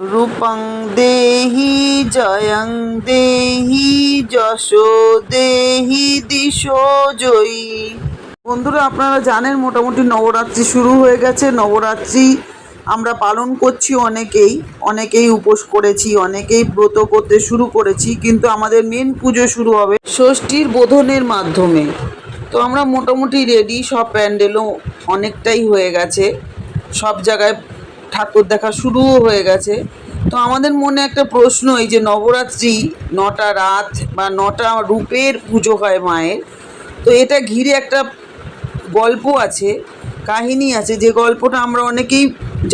রূপং দেহি জয়ং দেহি যশো দেহি দিশো জয়ী। বন্ধুরা, আপনারা জানেন মোটামুটি নবরাত্রি শুরু হয়ে গেছে। নবরাত্রি আমরা পালন করছি অনেকেই। অনেকেই উপোস করেছি, অনেকেই ব্রত করতে শুরু করেছি, কিন্তু আমাদের মেন পুজো শুরু হবে ষষ্ঠীর বোধনের মাধ্যমে। তো আমরা মোটামুটি রেডি সব প্যান্ডেলও অনেকটাই হয়ে গেছে। সব জায়গায় ঠাকুর দেখা শুরুও হয়ে গেছে। তো আমাদের মনে একটা প্রশ্ন, এই যে নবরাত্রি, নটা রাত বা নটা রূপের পুজো হয় মায়ের, তো এটা ঘিরে একটা গল্প আছে, কাহিনী আছে, যে গল্পটা আমরা অনেকেই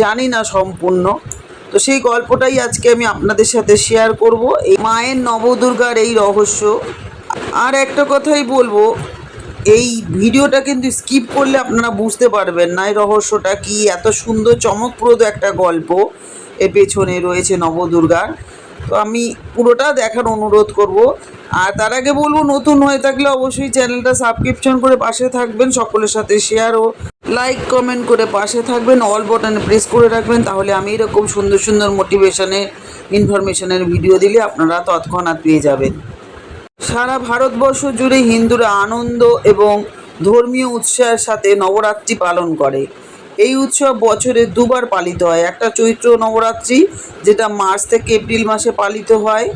জানি না সম্পূর্ণ। তো সেই গল্পটাই আজকে আমি আপনাদের সাথে শেয়ার করব, এই মায়ের নবদুর্গার এই রহস্য। আর একটা কথাই বলব এই ভিডিওটা কিন্তু স্কিপ করলে আপনারা বুঝতে পারবেন না, এই রহস্যটা কি, এত সুন্দর, চমকপ্রদ একটা গল্প। এর পেছনে রয়েছে নবদুর্গার। তো আমি পুরোটা দেখার অনুরোধ করব। আর তার আগে বলব, নতুন হয়ে থাকলে অবশ্যই চ্যানেলটা সাবস্ক্রিপশন করে পাশে থাকবেন, সকলের সাথে শেয়ার ও লাইক কমেন্ট করে পাশে থাকবেন অল বাটনে প্রেস করে রাখবেন, তাহলে আমি এরকম সুন্দর সুন্দর মোটিভেশনের ইনফরমেশনের ভিডিও দিলে আপনারা তৎক্ষণাৎ পেয়ে যাবেন। সারা ভারতবর্ষ জুড়ে হিন্দুরা আনন্দ এবং ধর্মীয় উৎসাহের সাথে নবরাত্রি পালন করে। এই উৎসব বছরে দুবার পালিত হয়। একটা চৈত্র নবরাত্রি, যেটা মার্চ থেকে এপ্রিল মাসে পালিত হয়,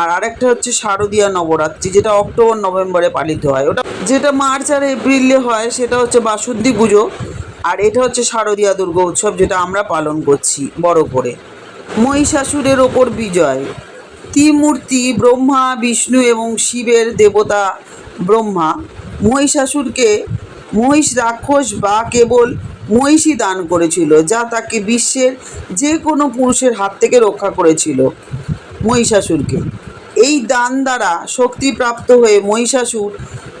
আর আরেকটা হচ্ছে শারদীয়া নবরাত্রি, যেটা অক্টোবর, নভেম্বরে পালিত হয়। ওটা যেটা মার্চ আর এপ্রিলে হয়, সেটা হচ্ছে বাসন্তী পুজো, আর এটা হচ্ছে শারদীয়া দুর্গা উৎসব, যেটা আমরা পালন করছি বড় করে। মহিষাসুরের ওপর বিজয়। ত্রিমূর্তি, ব্রহ্মা, বিষ্ণু এবং শিবের দেবতা ব্রহ্মা। মহিষাসুরকে মহিষ রাক্ষস বা কেবল মহিষী দান করেছিল, যা তাকে বিশ্বের যে কোনো পুরুষের হাত থেকে রক্ষা করেছিল মহিষাসুরকে। এই দান দ্বারা শক্তিপ্রাপ্ত হয়ে মহিষাসুর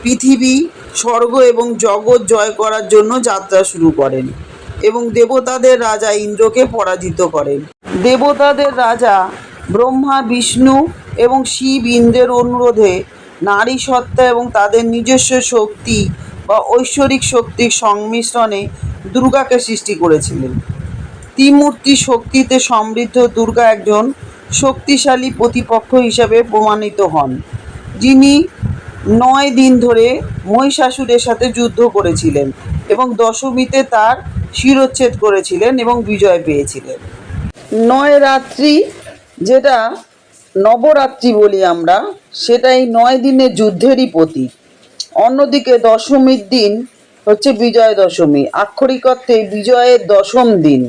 পৃথিবী, স্বর্গ এবং জগৎ জয় করার জন্য যাত্রা শুরু করেন এবং দেবতাদের রাজা ইন্দ্রকে পরাজিত করেন। দেবতাদের রাজা ব্রহ্মা, বিষ্ণু এবং শিব ইন্দ্রের অনুরোধে নারী সত্তা এবং তাদের নিজস্ব শক্তি বা ঐশ্বরিক শক্তির সংমিশ্রণে দুর্গাকে সৃষ্টি করেছিলেন। ত্রিমূর্তি শক্তিতে সমৃদ্ধ দুর্গা একজন শক্তিশালী প্রতিপক্ষ হিসাবে প্রমাণিত হন, যিনি নয় দিন ধরে মহিষাসুরের সাথে যুদ্ধ করেছিলেন এবং দশমীতে তার শিরোচ্ছেদ করেছিলেন এবং বিজয় পেয়েছিলেন। নয় রাত্রি যেটা নবরাত্রি বলি আমরা, সেটাই নয় দিনের যুদ্ধেরই প্রতীক। অন্যদিকে দশমীর দিন হচ্ছে বিজয় দশমী। আক্ষরিক অর্থে বিজয়ের দশম দিন।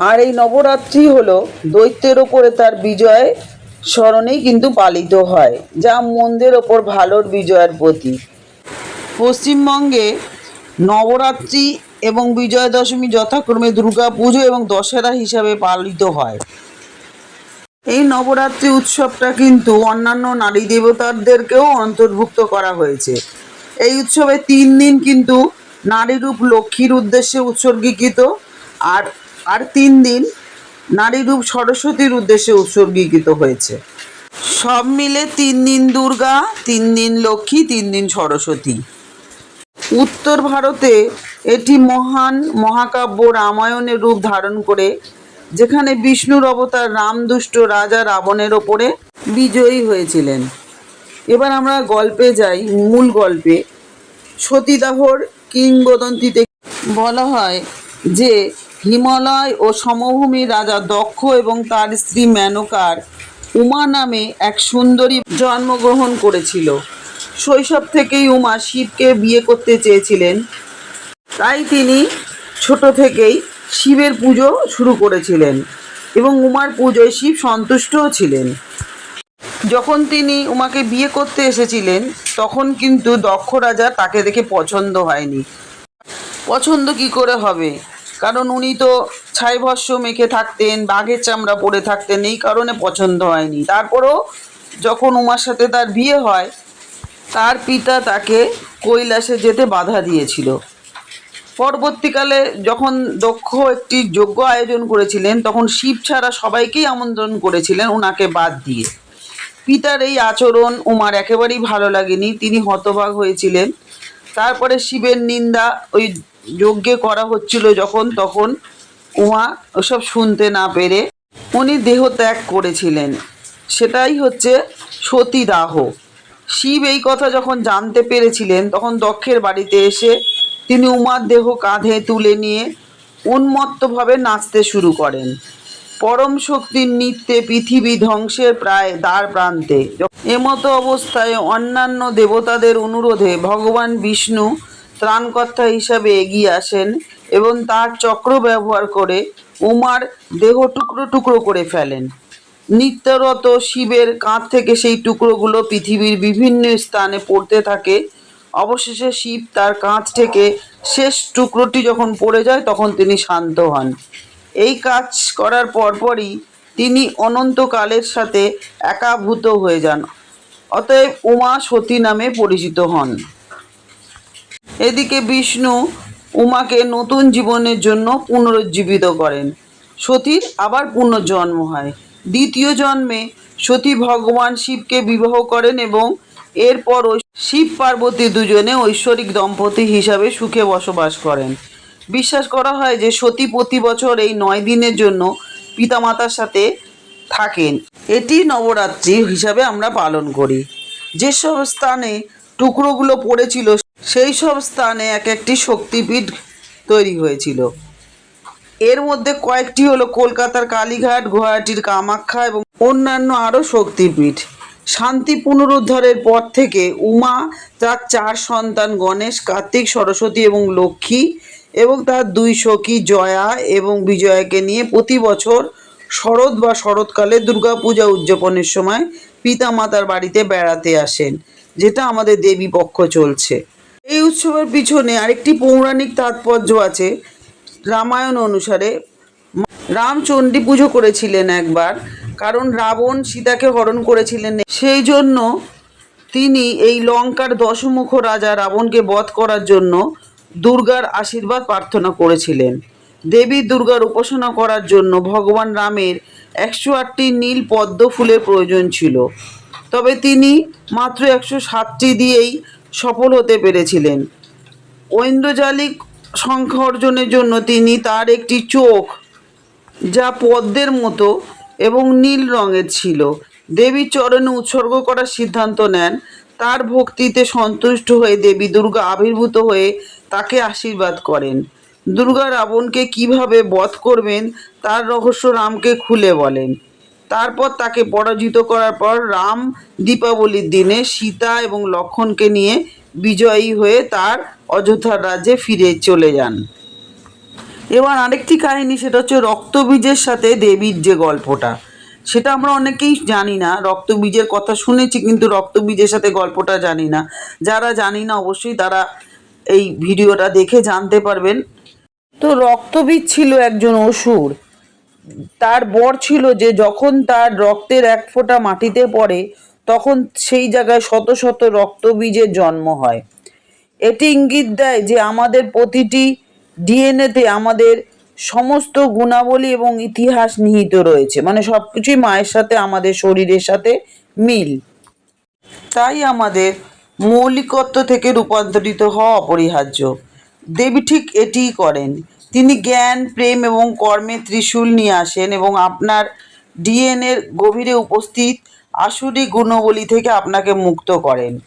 আর এই নবরাত্রি হলো দৈত্যের ওপরে তার বিজয় স্মরণেই কিন্তু পালিত হয়, যা মন্দের ওপর ভালোর বিজয়ের প্রতীক। পশ্চিমবঙ্গে নবরাত্রি এবং বিজয়া দশমী যথাক্রমে দুর্গা পুজো এবং দশেরা হিসাবে পালিত হয়। এই নবরাত্রি উৎসবটা কিন্তু অন্যান্য নারী দেবতাদেরকেও অন্তর্ভুক্ত করা হয়েছে। এই উৎসবে তিন দিন কিন্তু নারীরূপ লক্ষ্মীর উদ্দেশ্যে উৎসর্গীকৃত আর আর তিন দিন নারীরূপ সরস্বতীর উদ্দেশ্যে উৎসর্গীকৃত হয়েছে। সব মিলে তিন দিন দুর্গা, তিন দিন লক্ষ্মী, তিন দিন সরস্বতী। উত্তর ভারতে এটি মহান মহাকাব্য রামায়ণের রূপ ধারণ করে যেখানে বিষ্ণুর অবতার রামদুষ্ট রাজা রাবণের ওপরে বিজয়ী হয়েছিলেন। এবার আমরা গল্পে যাই, মূল গল্পে। সতীদাহর কিংবদন্তিতে বলা হয় যে, হিমালয় ও সমভূমির রাজা দক্ষ এবং তার স্ত্রী মেনকার উমা নামে এক সুন্দরী জন্মগ্রহণ করেছিল। শৈশব থেকেই উমা শিবকে বিয়ে করতে চেয়েছিলেন। তাই তিনি ছোট থেকেই শিবের পুজো শুরু করেছিলেন এবং উমার পুজোয় শিব সন্তুষ্টও ছিলেন। যখন তিনি উমাকে বিয়ে করতে এসেছিলেন, তখন কিন্তু দক্ষ রাজা তাকে দেখে পছন্দ হয়নি। পছন্দ কি করে হবে? কারণ উনি তো ছাই ভস্য মেখে থাকতেন, বাঘের চামড়া পরে থাকতেন, এই কারণে পছন্দ হয়নি। তারপরও যখন উমার সাথে তার বিয়ে হয়, তার পিতা তাকে কৈলাসে যেতে বাধা দিয়েছিল। পরবর্তীকালে যখন দক্ষ একটি যজ্ঞ আয়োজন করেছিলেন, তখন শিব ছাড়া সবাইকেই আমন্ত্রণ করেছিলেন ওনাকে বাদ দিয়ে। পিতার এই আচরণ উমার একেবারেই ভালো লাগেনি। তিনি হতবাক হয়েছিলেন। তারপরে শিবের নিন্দা ওই যজ্ঞে করা হচ্ছিল যখন, তখন উমা ওসব শুনতে না পেরে উনি দেহ ত্যাগ করেছিলেন। সেটাই হচ্ছে সতীদাহ। শিব এই কথা যখন জানতে পেরেছিলেন, তখন দক্ষের বাড়িতে এসে তিনি উমার দেহ কাঁধে তুলে নিয়ে উন্মত্তভাবে নাচতে শুরু করেন। পরম শক্তির নৃত্যে পৃথিবী ধ্বংসের প্রায় দ্বার প্রান্তে। এমতো অবস্থায় অন্যান্য দেবতাদের অনুরোধে ভগবান বিষ্ণু ত্রাণকর্তা হিসাবে এগিয়ে আসেন এবং তার চক্র ব্যবহার করে উমার দেহ টুকরো টুকরো করে ফেলেন। নিত্যরত শিবের কাঁধ থেকে সেই টুকরোগুলো পৃথিবীর বিভিন্ন স্থানে পড়তে থাকে অবশেষে শিব তার কাঁধ থেকে শেষ টুকরোটি যখন পড়ে যায়, তখন তিনি শান্ত হন। এই কাজ করার পরপরই তিনি অনন্তকালের সাথে একাভূত হয়ে যান, অতএব উমা সতী নামে পরিচিত হন। এদিকে বিষ্ণু উমাকে নতুন জীবনের জন্য পুনরুজ্জীবিত করেন। সতীর আবার পুনর্জন্ম হয়। দ্বিতীয় জন্মে সতী ভগবান শিবকে বিবাহ করেন এবং এরপর শিব পার্বতী দুজনে ঐশ্বরিক দম্পতি হিসাবে সুখে বসবাস করেন। বিশ্বাস করা হয় যে সতী প্রতি বছর এই নয় দিনের জন্য পিতামাতার সাথে থাকেন। এটি নবরাত্রি হিসাবে আমরা পালন করি। যেসব স্থানে টুকরোগুলো পড়েছিল, সেই সব স্থানে এক একটি শক্তিপীঠ তৈরি হয়েছিল। এর মধ্যে কয়েকটি হলো কলকাতার কালীঘাট, গুয়াহাটির কামাখ্যা এবং অন্যান্য আরও শক্তিপীঠ। শান্তি পুনরুদ্ধারের পর থেকে উমা, তার চার সন্তান গণেশ, কার্তিক, সরস্বতী এবং লক্ষ্মী এবং তার দুই সখী জয়া এবং বিজয়াকে নিয়ে প্রতি বছর শরৎ বা শরৎকালে দুর্গাপূজা উদযাপনের সময় পিতামাতার বাড়িতে বেড়াতে আসেন, যেটা আমাদের দেবী পক্ষ চলছে। এই উৎসবের পিছনে আরেকটি পৌরাণিক তাৎপর্য আছে। রামায়ণ অনুসারে রাম চণ্ডী পুজো করেছিলেন একবার। কারণ রাবণ সীতাকে হরণ করেছিলেন। সেই জন্য তিনি এই লঙ্কার দশমুখ রাজা রাবণকে বধ করার জন্য দুর্গার আশীর্বাদ প্রার্থনা করেছিলেন। দেবী দুর্গার উপাসনা করার জন্য ভগবান রামের একশো আটটি নীল পদ্ম ফুলের প্রয়োজন ছিল। তবে তিনি মাত্র একশো সাতটি দিয়েই সফল হতে পেরেছিলেন। ঐন্দ্রজালিক সংখ্যা অর্জনের জন্য তিনি তার একটি চোখ, যা পদ্মের মতো এবং নীল রঙের ছিল। দেবী চরণে উৎসর্গ করার সিদ্ধান্ত নেন। তার ভক্তিতে সন্তুষ্ট হয়ে দেবী দুর্গা আবির্ভূত হয়ে তাকে আশীর্বাদ করেন। দুর্গা রাবণকে কীভাবে বধ করবেন, তার রহস্য রামকে খুলে বলেন। তারপর তাকে পরাজিত করার পর রাম দীপাবলির দিনে সীতা এবং লক্ষণকে নিয়ে বিজয়ী হয়ে তার অযোধ্যার রাজ্যে ফিরে চলে যান। এবার আরেকটি কাহিনী, সেটা হচ্ছে রক্তবীজের সাথে দেবীর যে গল্পটা। সেটা আমরা অনেকেই জানি না, রক্তবীজের কথা শুনেছি কিন্তু রক্তবীজের সাথে গল্পটা জানি না। যারা জানি না, অবশ্যই তারা এই ভিডিওটা দেখে জানতে পারবেন। তো রক্তবীজ ছিল একজন অসুর। তার বর ছিল যে যখন তার রক্তের এক ফোঁটা মাটিতে পড়ে, তখন সেই জায়গায় শত শত রক্তবীজের জন্ম হয়। এটি ইঙ্গিত দেয় যে আমাদের প্রতিটি ডিএনএতে আমাদের সমস্ত গুণাবলী এবং ইতিহাস নিহিত রয়েছে। মানে সব কিছুই মায়ের সাথে, আমাদের শরীরের সাথে মিল। তাই আমাদের মৌলিকত্ব থেকে রূপান্তরিত হওয়া অপরিহার্য। দেবী ঠিক এটিই করেন। তিনি জ্ঞান, প্রেম এবং কর্মে ত্রিশূল নিয়ে আসেন এবং আপনার ডিএনএর গভীরে উপস্থিত আসুরি গুণবলী থেকে আপনাকে মুক্ত করেন।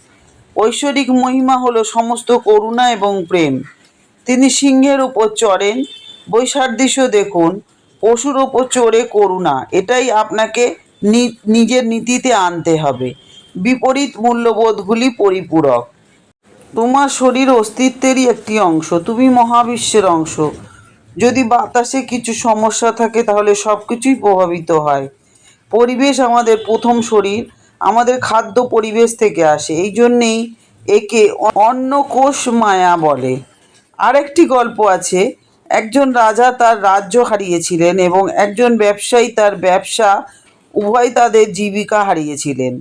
ঐশ্বরিক মহিমা হলো সমস্ত করুণা এবং প্রেম। তিনি সিংহের উপর চড়েন। বৈসাদৃশ্য দেখুন, পশুর ওপর চড়ে করুণা, এটাই আপনাকে নিজের নীতিতে আনতে হবে। বিপরীত মূল্যবোধগুলি পরিপূরক। তোমার শরীর অস্তিত্বেরই একটি অংশ, তুমি মহাবিশ্বের অংশ। যদি বাতাসে কিছু সমস্যা থাকে, তাহলে সব কিছুই প্রভাবিত হয়। পরিবেশ আমাদের প্রথম শরীর, আমাদের খাদ্য পরিবেশ থেকে আসে এই জন্যেই একে অন্নকোষ মায়া বলে। আরেকটি গল্প আছে। একজন রাজা তার রাজ্য হারিয়েছিলেন এবং একজন ব্যবসায়ী তার ব্যবসা উভয় তাদের জীবিকা হারিয়েছিলেন।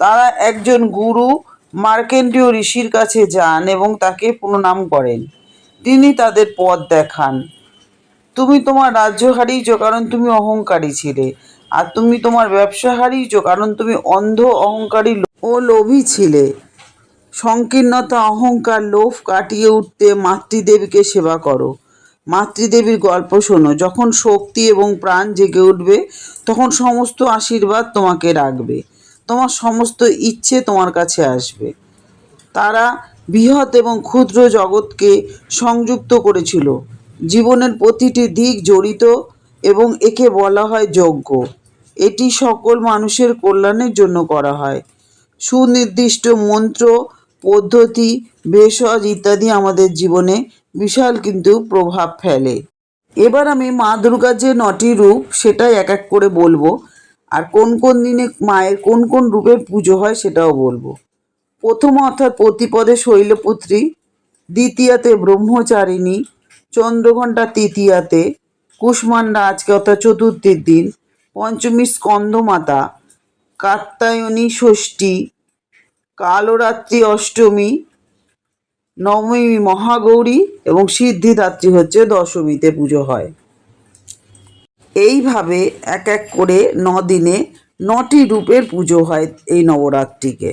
তারা একজন গুরু মার্কেন্ডীয় ঋষির কাছে যান এবং তাকে প্রণাম করেন। তিনি তাদের পথ দেখান। তুমি তোমার রাজ্য হারিয়েছ কারণ তুমি অহংকারী ছিলে, আর তুমি তোমার ব্যবসা হারিয়েছ কারণ তুমি অন্ধ, অহংকারী ও লোভী ছিলে। সংকীর্ণতা, অহংকার, লোভ কাটিয়ে উঠতে মাতৃদেবীকে সেবা করো। মাতৃদেবীর গল্প শোনো। যখন শক্তি এবং প্রাণ জেগে উঠবে, তখন সমস্ত আশীর্বাদ তোমাকে রাখবে। তোমার সমস্ত ইচ্ছে তোমার কাছে আসবে। তারা বৃহৎ এবং ক্ষুদ্র জগৎকে সংযুক্ত করেছিল। জীবনের প্রতিটি দিক জড়িত এবং একে বলা হয় যজ্ঞ। এটি সকল মানুষের কল্যাণের জন্য করা হয়। সুনির্দিষ্ট মন্ত্র পদ্ধতি, ভেষজ ইত্যাদি আমাদের জীবনে বিশাল কিন্তু প্রভাব ফেলে। এবার আমি মা দুর্গার যে নটি রূপ, সেটাই এক এক করে বলব। আর কোন কোন দিনে মায়ের কোন কোন রূপের পুজো হয়, সেটাও বলব। প্রথম অর্থাৎ প্রতিপদে শৈলপুত্রী, দ্বিতীয়াতে ব্রহ্মচারিণী, চন্দ্রঘণ্টা তৃতীয়াতে কুষ্মান্ডা আজকে অর্থাৎ চতুর্থীর দিন, পঞ্চমী স্কন্দমাতা কাত্যায়নী ষষ্ঠী কালরাত্রি অষ্টমী, নবমী মহাগৌরী এবং সিদ্ধিদাত্রী হচ্ছে দশমীতে পুজো হয়। এইভাবে এক এক করে দিনে নটি রূপের পুজো হয় এই নবরাত্রিকে।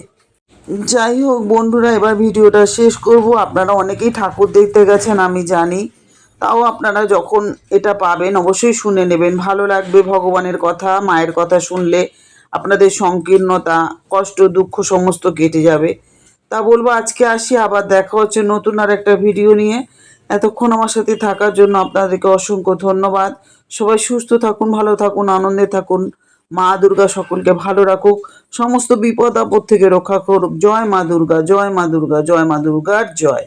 যাই হোক বন্ধুরা, এবার ভিডিওটা শেষ করব। আপনারা অনেকেই ঠাকুর দেখতে গেছেন, আমি জানি। তাও আপনারা যখন এটা পাবেন, অবশ্যই শুনে নেবেন। ভালো লাগবে ভগবানের কথা, মায়ের কথা শুনলে। আপনাদের সংকীর্ণতা, কষ্ট, দুঃখ সমস্ত কেটে যাবে। তা বলব আজকে আসি, আবার দেখা হচ্ছে নতুন আর একটা ভিডিও নিয়ে। এতক্ষণ আমার সাথে থাকার জন্য আপনাদেরকে অসংখ্য ধন্যবাদ। সবাই সুস্থ থাকুন, ভালো থাকুন, আনন্দে থাকুন। মা দুর্গা সকলকে ভালো রাখুক। সমস্ত বিপদ আপদ থেকে রক্ষা করুক। জয় মা দুর্গা, জয় মা দুর্গা, জয় মা দুর্গার জয়।